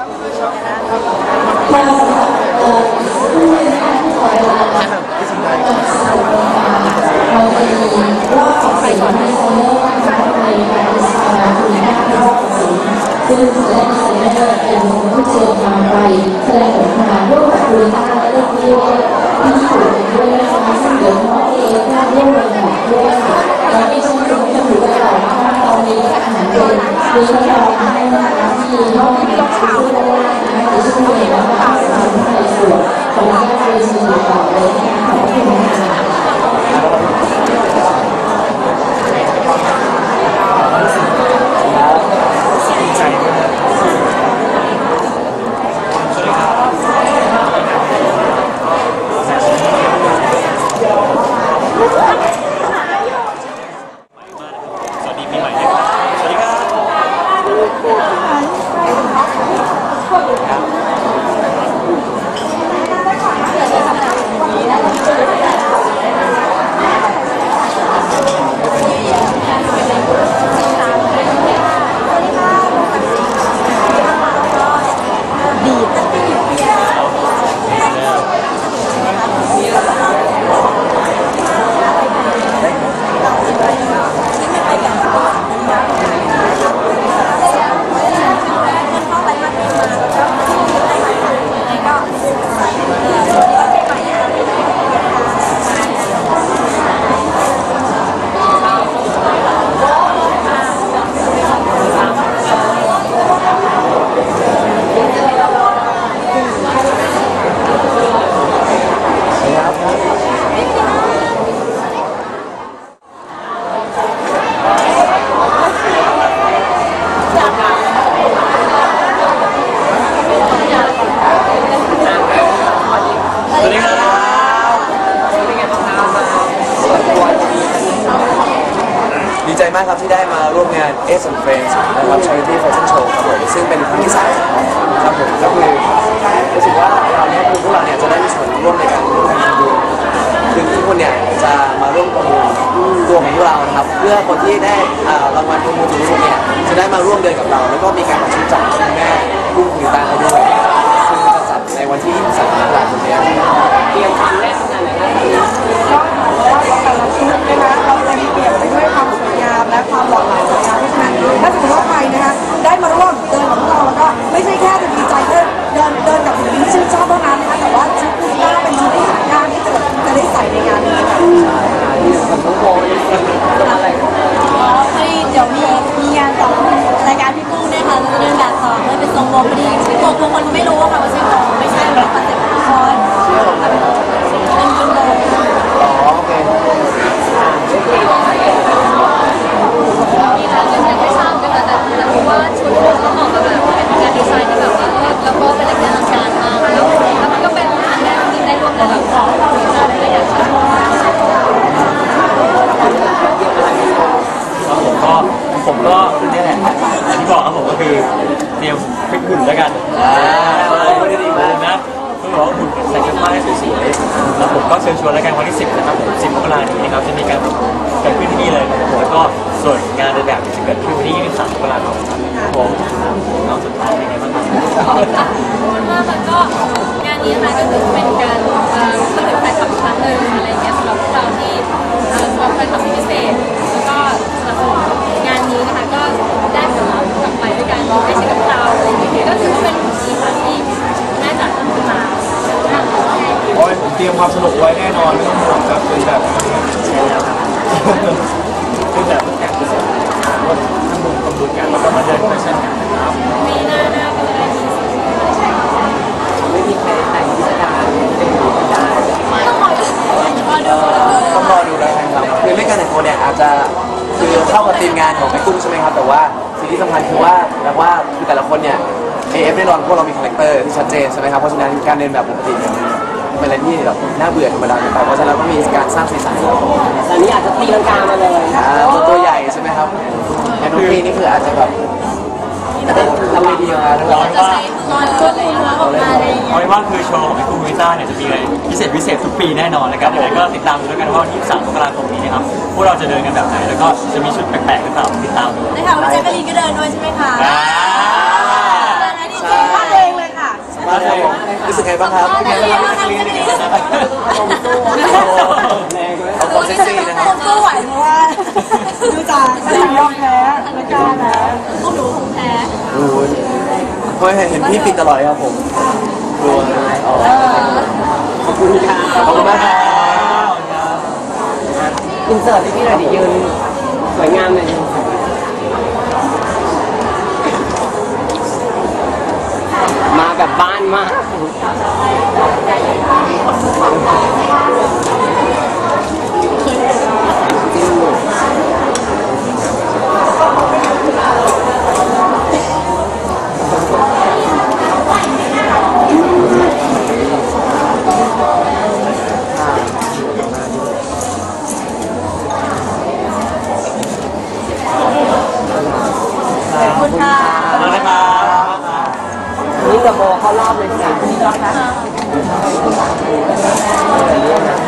ซึ่งแสดงแสดงเป็นผู้เชี่ยวชาญไปแสดงผลงานร่วมกับคุณตาและเด็กที่ที่ญี่ปุ่นด้วยนะคะซึ่งเดี๋ยวน้องเองได้ร่วมกันด้วยค่ะแล้วที่ช่วงนี้จะถือว่าเราเรามีอาหารเป็นมีทดลองให้นะคะที่ห้องที่ต้อง ข่าวด้วยนะคะในช่วงนี้เราก็เอาทำในส่วนของการเรียนรู้ต่อเลยนะคะขอบคุณค่ะ สวัสดีปีใหม่นะครับสวัสดีครับ สวัสดีครับ ดีใจมากครับที่ได้มาร่วมงาน S and Friends นะครับ Charity Fashion Show ครับผมซึ่งเป็นครั้งที่สามครับผมก็คือรู้สึกว่าเราเนี่ยคือพวกเราเนี่ยจะได้มีส่วนร่วมในการร่วมทำบุญคือทุกคนเนี่ยจะมาร่วมประมูลตัวของพวกเรานะครับ เพื่อคนที่ได้อ่ารางวัลประมูลทุกคนเนี่ยจะได้มาร่วมเดินกับเรา แล้วก็มีการประชุมจากคุณแม่กุ้งคุยตาด้วยซึ่งจะจัดในวันที่23มกราคมนี้เตรียมความแรกขนาดไหนคะก็ว่าแต่ละชุดนะคะเราเต็ม ใส่เสื้อผ้าให้สวยๆแล้วผมก็เชิญชวนรายการวันที่ 10 นะครับผม 10มกราคมนี้นะครับจะมีการเกิดขึ้นที่นี่เลยครับผมแล้วก็ส่วนงานในแบบจะเกิดขึ้นวันที่ 23มกราคมครับผมน้องสุดท้ายเป็นไงบ้างครับ ว่ามันก็งานนี้นะคะก็คือเป็นการเอ่อ คือเข้ากับทีมงานของแม่กุ้งใช่ไหมครับ แต่ว่าสิ่งที่สำคัญคือว่าแบบว่าคือแต่ละคนเนี่ย AF แน่นอนพวกเรามีคาแรคเตอร์ที่ชัดเจนใช่ไหมครับเพราะฉะนั้นการเดินแบบปกติเนี่ยเป็นอะไรที่แบบน่าเบื่อธรรมดาเกินไปเพราะฉะนั้นต้องมีการสร้างสีสันครับตอนนี้อาจจะตีลังกามาเลยอ่าตัวตัวใหญ่ใช่ไหมครับแต่น้องพีนี่คืออาจจะแบบ อาจจะทำไม่ดีมาด้วยร้อนจะว่าใช้นอนควบคุมแล้วออกมาอะไรอย่างเงี้ยเอาเป็นว่าคือโชว์ของพี่กุ้งวิซ่าเนี่ยจะมีอะไรพิเศษพิเศษทุกปีแน่นอนนะครับยังไงก็ติดตามดูแล้วกันว่าวันที่3มกราคมนี้นะครับพวกเราจะเดินกันแบบไหนแล้วก็จะมีชุดแปลกๆหรือเปล่าติดตามดูได้ข่าวว่าแจ๊กกะลีนก็เดินด้วยใช่ไหมคะอ่าเดินอันนี้เก่งมากเลยบ้างครับนักเรียนนักเรียนเอาความเซ็กซี่นะครับผมก็ไหวเพราะว่าดูจากการยอมแพ้ไม่กล้าแล้ว พวกหนูคงแพ้ โอ้ยเพราะเห็นพี่ปิดตลอดครับผมกลัวอ๋อขอบคุณค่ะขอบคุณมากครับอินเสิร์ตที่พี่หน่อยดิยืนสวยงามเลยมาแบบบ้านมาก ขอบคุณค่ะ มาเลยครับ นี่ กับโบเขารอบเลยสิ